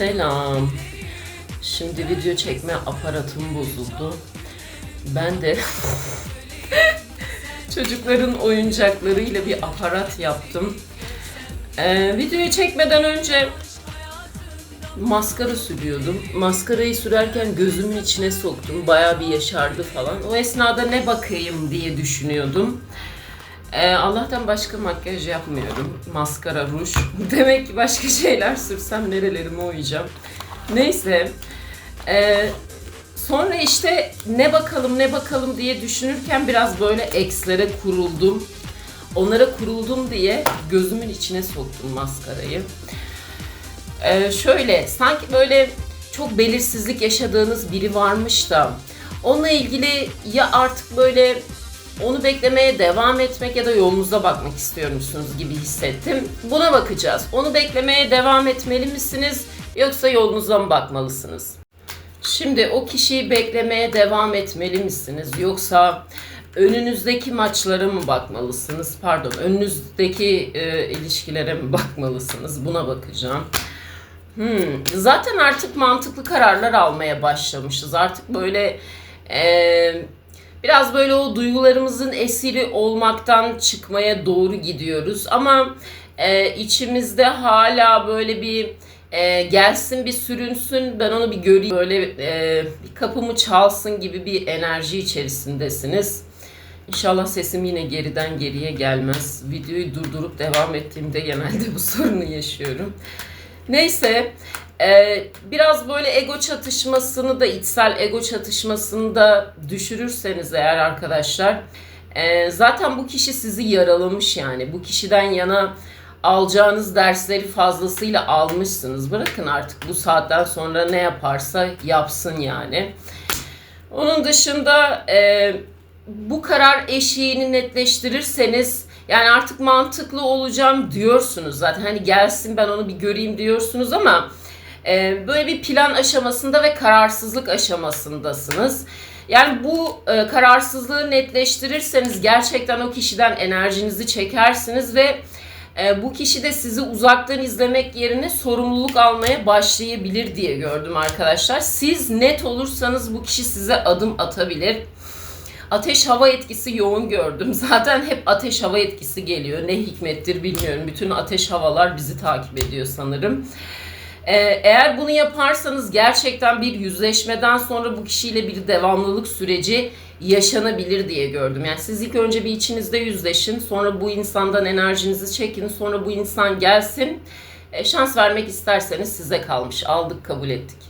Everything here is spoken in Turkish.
Selam. Şimdi video çekme aparatım bozuldu. Ben de çocukların oyuncaklarıyla bir aparat yaptım. Ee, videoyu çekmeden önce maskara sürüyordum. Maskarayı sürerken gözümün içine soktum. Bayağı bir yaşardı falan. O esnada ne bakayım diye düşünüyordum. Ee, Allah'tan başka makyaj yapmıyorum. Maskara, ruj. Demek ki başka şeyler sürsem nerelerime oyacağım. Neyse. Ee, sonra işte ne bakalım ne bakalım diye düşünürken biraz böyle ekslere kuruldum. Onlara kuruldum diye gözümün içine soktum maskarayı. Ee, şöyle sanki böyle çok belirsizlik yaşadığınız biri varmış da onunla ilgili ya artık böyle onu beklemeye devam etmek ya da yolunuza bakmak istiyormuşsunuz gibi hissettim. Buna bakacağız. Onu beklemeye devam etmeli misiniz yoksa yolunuza mı bakmalısınız? Şimdi o kişiyi beklemeye devam etmeli misiniz yoksa önünüzdeki maçlara mı bakmalısınız? Pardon, önünüzdeki e, ilişkilere mi bakmalısınız? Buna bakacağım. Hmm, zaten artık mantıklı kararlar almaya başlamışız. Artık böyle e, biraz böyle o duygularımızın esiri olmaktan çıkmaya doğru gidiyoruz. Ama e, içimizde hala böyle bir e, gelsin bir sürünsün ben onu bir göreyim böyle e, bir kapımı çalsın gibi bir enerji içerisindesiniz. İnşallah sesim yine geriden geriye gelmez. Videoyu durdurup devam ettiğimde genelde bu sorunu yaşıyorum. Neyse e, biraz böyle ego çatışmasını da içsel ego çatışmasını da düşürürseniz eğer arkadaşlar e, zaten bu kişi sizi yaralamış yani bu kişiden yana alacağınız dersleri fazlasıyla almışsınız. Bırakın artık bu saatten sonra ne yaparsa yapsın yani. Onun dışında e, bu karar eşiğini netleştirirseniz yani artık mantıklı olacağım diyorsunuz zaten hani gelsin ben onu bir göreyim diyorsunuz ama e, böyle bir plan aşamasında ve kararsızlık aşamasındasınız. Yani bu e, kararsızlığı netleştirirseniz gerçekten o kişiden enerjinizi çekersiniz ve e, bu kişi de sizi uzaktan izlemek yerine sorumluluk almaya başlayabilir diye gördüm arkadaşlar. Siz net olursanız bu kişi size adım atabilir. Ateş hava etkisi yoğun gördüm. Zaten hep ateş hava etkisi geliyor. Ne hikmettir bilmiyorum. Bütün ateş havalar bizi takip ediyor sanırım. Ee, eğer bunu yaparsanız gerçekten bir yüzleşmeden sonra bu kişiyle bir devamlılık süreci yaşanabilir diye gördüm. Yani siz ilk önce bir içinizde yüzleşin, sonra bu insandan enerjinizi çekin, sonra bu insan gelsin. E, şans vermek isterseniz size kalmış. Aldık, kabul ettik.